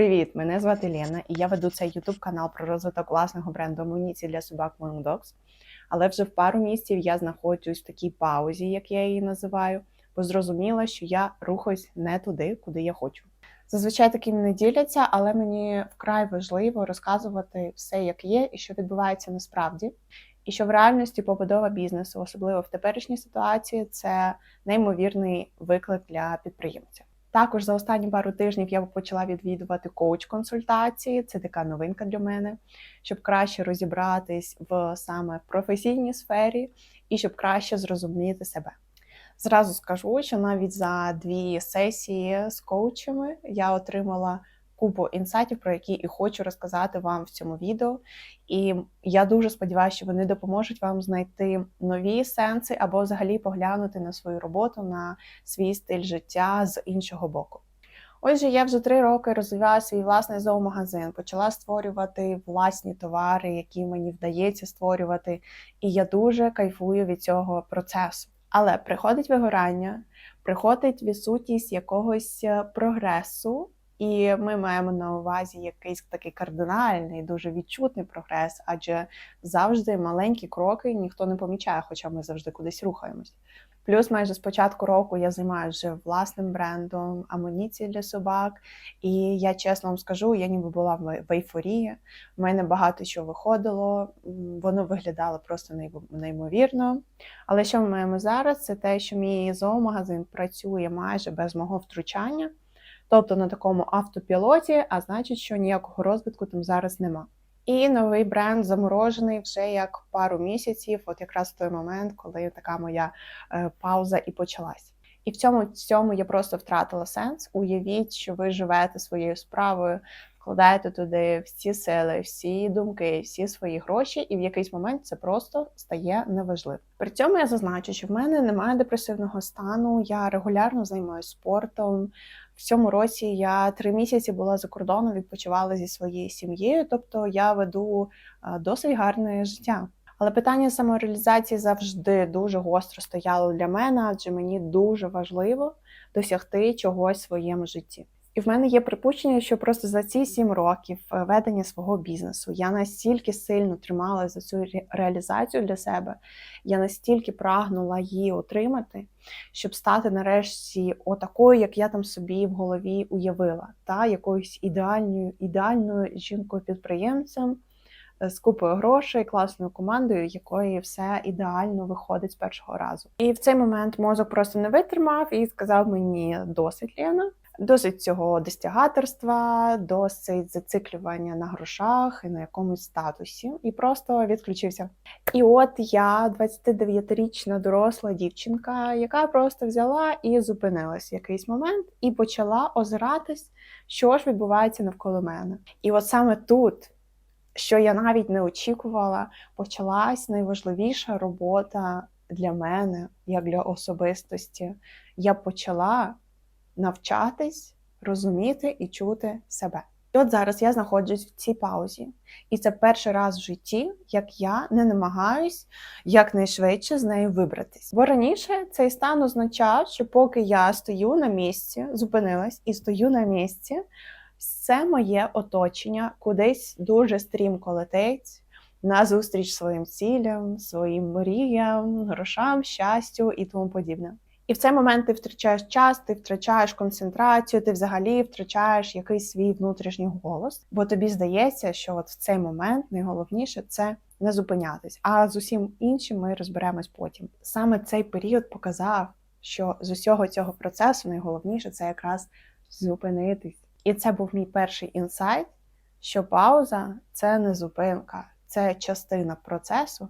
Привіт! Мене звати Лена, і я веду цей YouTube канал про розвиток власного бренду амуніції для собак Moon Dogs. Але вже в пару місяців я знаходжусь в такій паузі, як я її називаю, бо зрозуміла, що я рухаюсь не туди, куди я хочу. Зазвичай таким не діляться, але мені вкрай важливо розказувати все, як є, і що відбувається насправді. І що в реальності побудова бізнесу, особливо в теперішній ситуації, це неймовірний виклик для підприємця. Також за останні пару тижнів я почала відвідувати коуч-консультації. Це така новинка для мене, щоб краще розібратись в саме професійній сфері і щоб краще зрозуміти себе. Зразу скажу, що навіть за дві сесії з коучами я отримала купу інсайтів, про які і хочу розказати вам в цьому відео. І я дуже сподіваюся, що вони допоможуть вам знайти нові сенси або взагалі поглянути на свою роботу, на свій стиль життя з іншого боку. Отже, я вже три роки розвиваю свій власний зоомагазин, почала створювати власні товари, які мені вдається створювати, і я дуже кайфую від цього процесу. Але приходить вигорання, приходить відсутність якогось е, прогресу, і ми маємо на увазі якийсь такий кардинальний, дуже відчутний прогрес, адже завжди маленькі кроки ніхто не помічає, хоча ми завжди кудись рухаємось. Плюс майже з початку року я займаюся власним брендом амуніції для собак. І я чесно вам скажу, я ніби була в ейфорії. У мене багато що виходило, воно виглядало просто неймовірно. Але що ми маємо зараз? Це те, що мій зоомагазин працює майже без мого втручання, тобто на такому автопілоті, а значить, що ніякого розвитку там зараз нема. І новий бренд заморожений вже як пару місяців, от якраз в той момент, коли така моя е, пауза і почалась. І в цьому цьому я просто втратила сенс. Уявіть, що ви живете своєю справою, вкладаєте туди всі сили, всі думки, всі свої гроші, і в якийсь момент це просто стає неважливим. При цьому я зазначу, що в мене немає депресивного стану. Я регулярно займаюся спортом. В цьому році я три місяці була за кордоном, відпочивала зі своєю сім'єю, тобто я веду досить гарне життя. Але питання самореалізації завжди дуже гостро стояло для мене, адже мені дуже важливо досягти чогось в своєму житті. І в мене є припущення, що просто за ці сім років е, ведення свого бізнесу я настільки сильно тримала за цю реалізацію для себе, я настільки прагнула її отримати, щоб стати нарешті отакою, як я там собі в голові уявила, та якоюсь ідеальною ідеальною жінкою-підприємцем е, з купою грошей, класною командою, якої все ідеально виходить з першого разу. І в цей момент мозок просто не витримав і сказав мені досить Лена. Досить цього достягаторства, досить зациклювання на грошах і на якомусь статусі, і просто відключився. І от я, 29-річна доросла дівчинка, яка просто взяла і зупинилась в якийсь момент і почала озиратись, що ж відбувається навколо мене. І от саме тут, що я навіть не очікувала, почалась найважливіша робота для мене, як для особистості. Я почала навчатись, розуміти і чути себе. І от зараз я знаходжусь в цій паузі, і це перший раз в житті, як я не намагаюсь якнайшвидше з нею вибратись. Бо раніше цей стан означав, що поки я стою на місці, зупинилась і стою на місці, все моє оточення кудись дуже стрімко летить назустріч своїм цілям, своїм мріям, грошам, щастю і тому подібне. І в цей момент ти втрачаєш час, ти втрачаєш концентрацію, ти взагалі втрачаєш якийсь свій внутрішній голос, бо тобі здається, що от в цей момент найголовніше це не зупинятись. А з усім іншим ми розберемось потім. Саме цей період показав, що з усього цього процесу найголовніше це якраз зупинитись. І це був мій перший інсайт, що пауза це не зупинка, це частина процесу,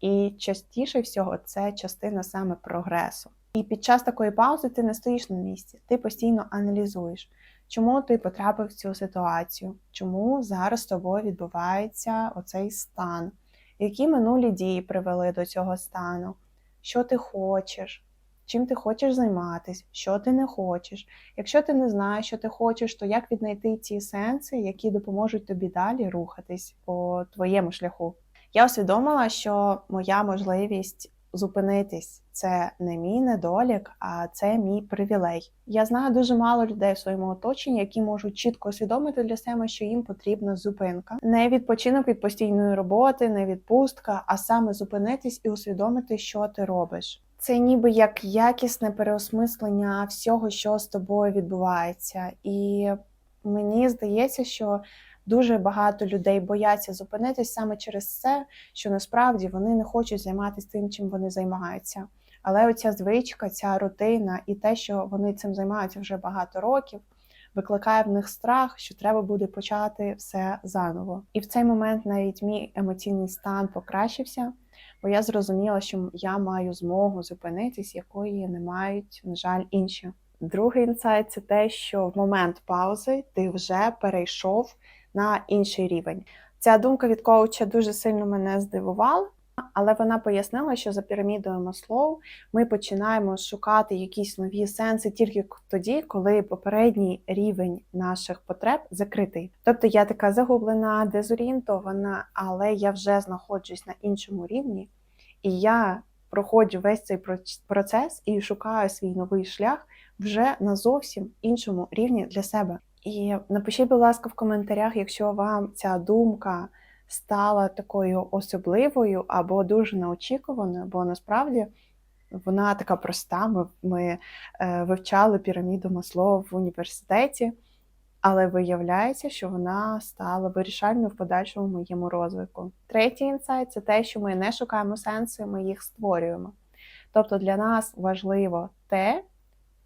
і частіше всього це частина саме прогресу. І під час такої паузи ти не стоїш на місці, ти постійно аналізуєш, чому ти потрапив в цю ситуацію, чому зараз з тобою відбувається оцей стан, які минулі дії привели до цього стану, що ти хочеш, чим ти хочеш займатися, що ти не хочеш. Якщо ти не знаєш, що ти хочеш, то як віднайти ці сенси, які допоможуть тобі далі рухатись по твоєму шляху? Я усвідомила, що моя можливість зупинитись це не мій недолік, а це мій привілей. Я знаю дуже мало людей в своєму оточенні, які можуть чітко усвідомити для себе, що їм потрібна зупинка, не відпочинок від постійної роботи, не відпустка, а саме зупинитись і усвідомити, що ти робиш. Це ніби як якісне переосмислення всього, що з тобою відбувається, і мені здається, що дуже багато людей бояться зупинитись саме через це, що насправді вони не хочуть займатися тим, чим вони займаються. Але оця звичка, ця рутина і те, що вони цим займаються вже багато років, викликає в них страх, що треба буде почати все заново. І в цей момент навіть мій емоційний стан покращився, бо я зрозуміла, що я маю змогу зупинитись, якої не мають, на жаль, інші. Другий інсайт це те, що в момент паузи ти вже перейшов на інший рівень. Ця думка від коуча дуже сильно мене здивувала, але вона пояснила, що за пірамідою Маслоу ми починаємо шукати якісь нові сенси тільки тоді, коли попередній рівень наших потреб закритий. Тобто я така загублена, дезорієнтована, але я вже знаходжусь на іншому рівні, і я проходжу весь цей процес і шукаю свій новий шлях вже на зовсім іншому рівні для себе. І напишіть, будь ласка, в коментарях, якщо вам ця думка стала такою особливою або дуже неочікуваною, бо насправді вона така проста. Ми, ми е, вивчали піраміду Масло в університеті, але виявляється, що вона стала вирішальною в подальшому моєму розвитку. Третій інсайт це те, що ми не шукаємо сенси, ми їх створюємо. Тобто для нас важливо те,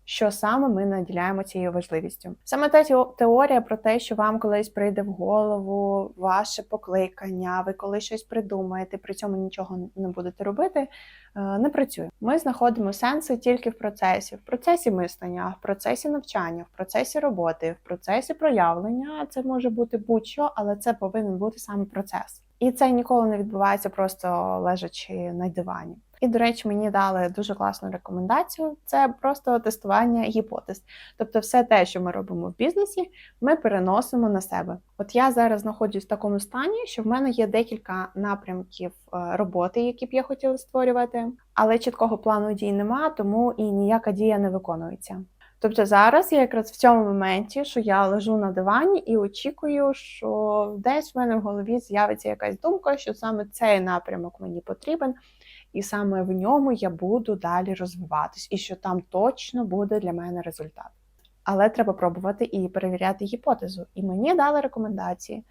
що саме ми наділяємо цією важливістю. Саме та теорія про те, що вам колись прийде в голову ваше покликання, ви коли щось придумаєте, при цьому нічого не будете робити, е, не працює. Ми знаходимо сенси тільки в процесі, в процесі мислення, в процесі навчання, в процесі роботи, в процесі проявлення. Це може бути будь-що, але це повинен бути саме процес. І це ніколи не відбувається просто лежачи на дивані. І, до речі, мені дали дуже класну рекомендацію: це просто тестування гіпотез. Тобто, все те, що ми робимо в бізнесі, ми переносимо на себе. От я зараз знаходжусь в такому стані, що в мене є декілька напрямків е, роботи, які б я хотіла створювати, але чіткого плану дій нема, тому і ніяка дія не виконується. Тобто зараз я якраз в цьому моменті, що я лежу на дивані і очікую, що десь в мене в голові з'явиться якась думка, що саме цей напрямок мені потрібен, і саме в ньому я буду далі розвиватись, і що там точно буде для мене результат. Але треба пробувати і перевіряти гіпотезу. І мені дали рекомендації,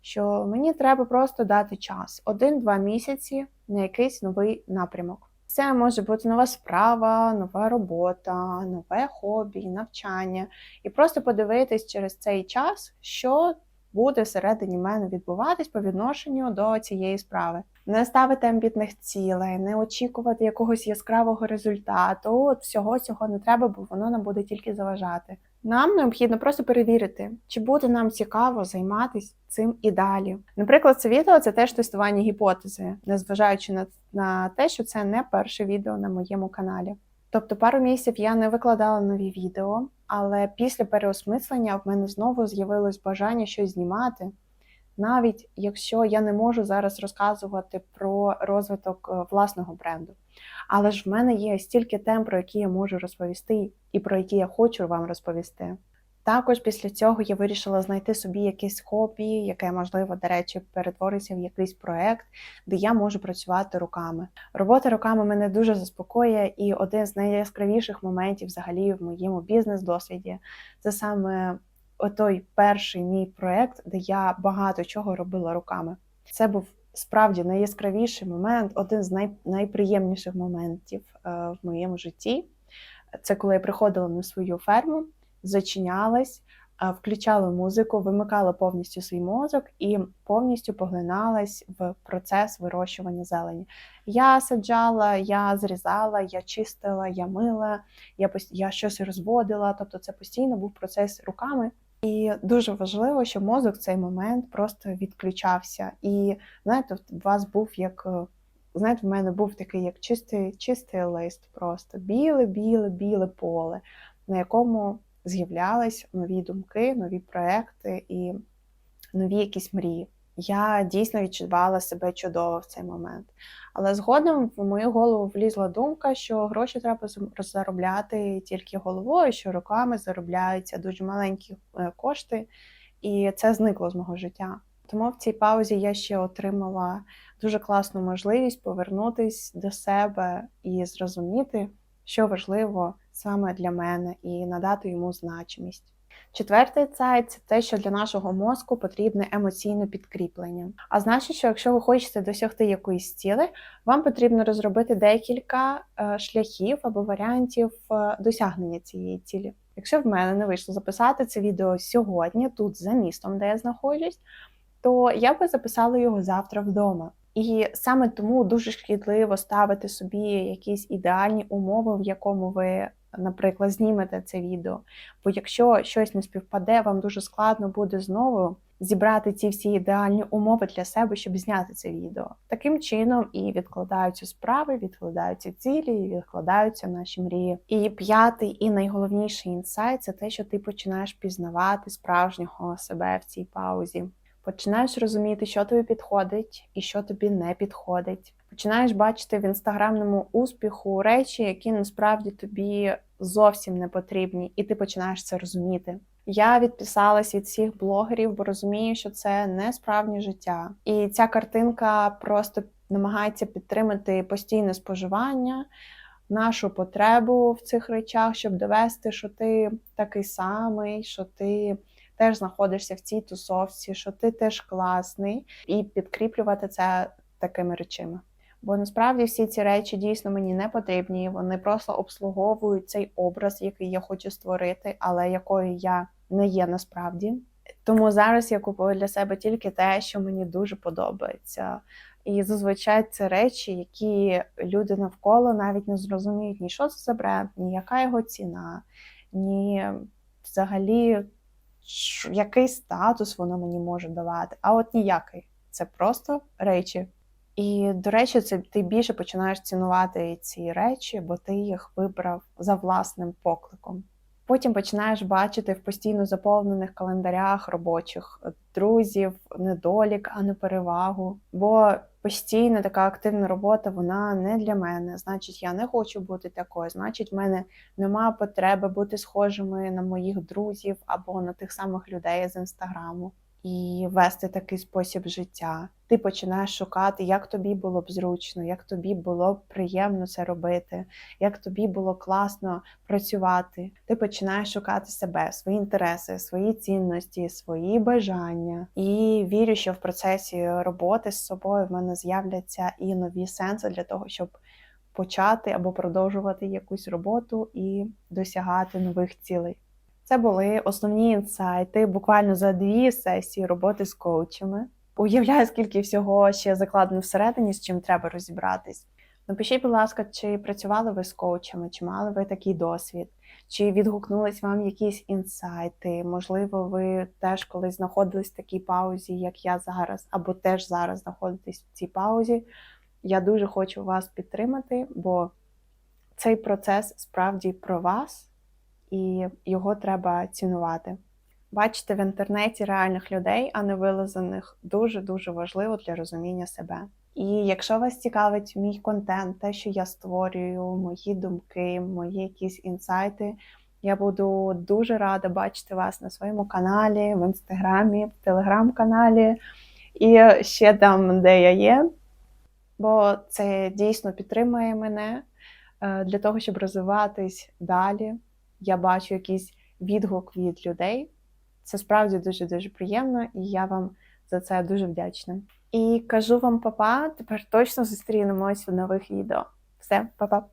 що мені треба просто дати час один-два місяці на якийсь новий напрямок. Це може бути нова справа, нова робота, нове хобі, навчання. І просто подивитись через цей час, що буде всередині мене відбуватись по відношенню до цієї справи. Не ставити амбітних цілей, не очікувати якогось яскравого результату. От всього цього не треба, бо воно нам буде тільки заважати. Нам необхідно просто перевірити, чи буде нам цікаво займатися цим і далі. Наприклад, це відео це теж тестування гіпотези, незважаючи на, на те, що це не перше відео на моєму каналі. Тобто пару місяців я не викладала нові відео, але після переосмислення в мене знову з'явилось бажання щось знімати. Навіть якщо я не можу зараз розказувати про розвиток е, власного бренду. Але ж в мене є стільки тем, про які я можу розповісти, і про які я хочу вам розповісти. Також після цього я вирішила знайти собі якесь хобі, яке, можливо, до речі, перетвориться в якийсь проект, де я можу працювати руками. Робота руками мене дуже заспокоює, і один з найяскравіших моментів взагалі в моєму бізнес-досвіді це саме отой перший мій проект, де я багато чого робила руками. Це був справді найяскравіший момент, один з най, найприємніших моментів е, в моєму житті. Це коли я приходила на свою ферму, зачинялась, е, включала музику, вимикала повністю свій мозок і повністю поглиналась в процес вирощування зелені. Я саджала, я зрізала, я чистила, я мила, я я щось розводила. Тобто, це постійно був процес руками. І дуже важливо, щоб мозок в цей момент просто відключався. І знаєте, у вас був як е, знаєте, в мене був такий як чистий чистий лист, просто біле-біле, біле поле, на якому з'являлись нові думки, нові проекти і нові якісь мрії. Я дійсно відчувала себе чудово в цей момент. Але згодом в мою голову влізла думка, що гроші треба заробляти тільки головою, що руками заробляються дуже маленькі е, кошти, і це зникло з мого життя. Тому в цій паузі я ще отримала дуже класну можливість повернутись до себе і зрозуміти, що важливо саме для мене, і надати йому значимість. Четвертий цей це те, що для нашого мозку потрібне емоційне підкріплення. А значить, що якщо ви хочете досягти якоїсь цілі, вам потрібно розробити декілька е, шляхів або варіантів е, досягнення цієї цілі. Якщо в мене не вийшло записати це відео сьогодні, тут за містом, де я знаходжусь, то я би записала його завтра вдома. І саме тому дуже шкідливо ставити собі якісь ідеальні умови, в якому ви, наприклад, знімете це відео. Бо якщо щось не співпаде, вам дуже складно буде знову зібрати ці всі ідеальні умови для себе, щоб зняти це відео. Таким чином і відкладаються справи, відкладаються цілі, і відкладаються наші мрії. І п'ятий і найголовніший інсайт це те, що ти починаєш пізнавати справжнього себе в цій паузі. Починаєш розуміти, що тобі підходить і що тобі не підходить. Починаєш бачити в інстаграмному успіху речі, які насправді тобі зовсім не потрібні, і ти починаєш це розуміти. Я відписалась від всіх блогерів, бо розумію, що це не справжнє життя. І ця картинка просто намагається підтримати постійне споживання, нашу потребу в цих речах, щоб довести, що ти такий самий, що ти теж знаходишся в цій тусовці, що ти теж класний, і підкріплювати це такими речами. Бо насправді всі ці речі дійсно мені не потрібні. Вони просто обслуговують цей образ, який я хочу створити, але якою я не є насправді. Тому зараз я купую для себе тільки те, що мені дуже подобається. І зазвичай це речі, які люди навколо навіть не зрозуміють ні що це за бренд, ні яка його ціна, ні взагалі який статус воно мені може давати. А от ніякий. Це просто речі. І, до речі, це ти більше починаєш цінувати ці речі, бо ти їх вибрав за власним покликом. Потім починаєш бачити в постійно заповнених календарях робочих друзів недолік, а не перевагу. Бо постійна така активна робота, вона не для мене. Значить, я не хочу бути такою. Значить, в мене немає потреби бути схожими на моїх друзів або на тих самих людей з інстаграму і вести такий спосіб життя. Ти починаєш шукати, як тобі було б зручно, як тобі було б приємно це робити, як тобі було класно працювати. Ти починаєш шукати себе, свої інтереси, свої цінності, свої бажання. І вірю, що в процесі роботи з собою в мене з'являться і нові сенси для того, щоб почати або продовжувати якусь роботу і досягати нових цілей. Це були основні інсайти буквально за дві сесії роботи з коучами. Уявляю, скільки всього ще закладено всередині, з чим треба розібратись. Напишіть, будь ласка, чи працювали ви з коучами, чи мали ви такий досвід, чи відгукнулись вам якісь інсайти? Можливо, ви теж колись знаходились в такій паузі, як я зараз, або теж зараз знаходитесь в цій паузі. Я дуже хочу вас підтримати, бо цей процес справді про вас і його треба цінувати. Бачити в інтернеті реальних людей, а не вилазених, дуже-дуже важливо для розуміння себе. І якщо вас цікавить мій контент, те, що я створюю, мої думки, мої якісь інсайти, я буду дуже рада бачити вас на своєму каналі, в інстаграмі, в телеграм-каналі і ще там, де я є. Бо це дійсно підтримує мене е, для того, щоб розвиватись далі я бачу якийсь відгук від людей. Це справді дуже дуже приємно, і я вам за це дуже вдячна. І кажу вам, папа, тепер точно зустрінемось в нових відео. Все, па-па!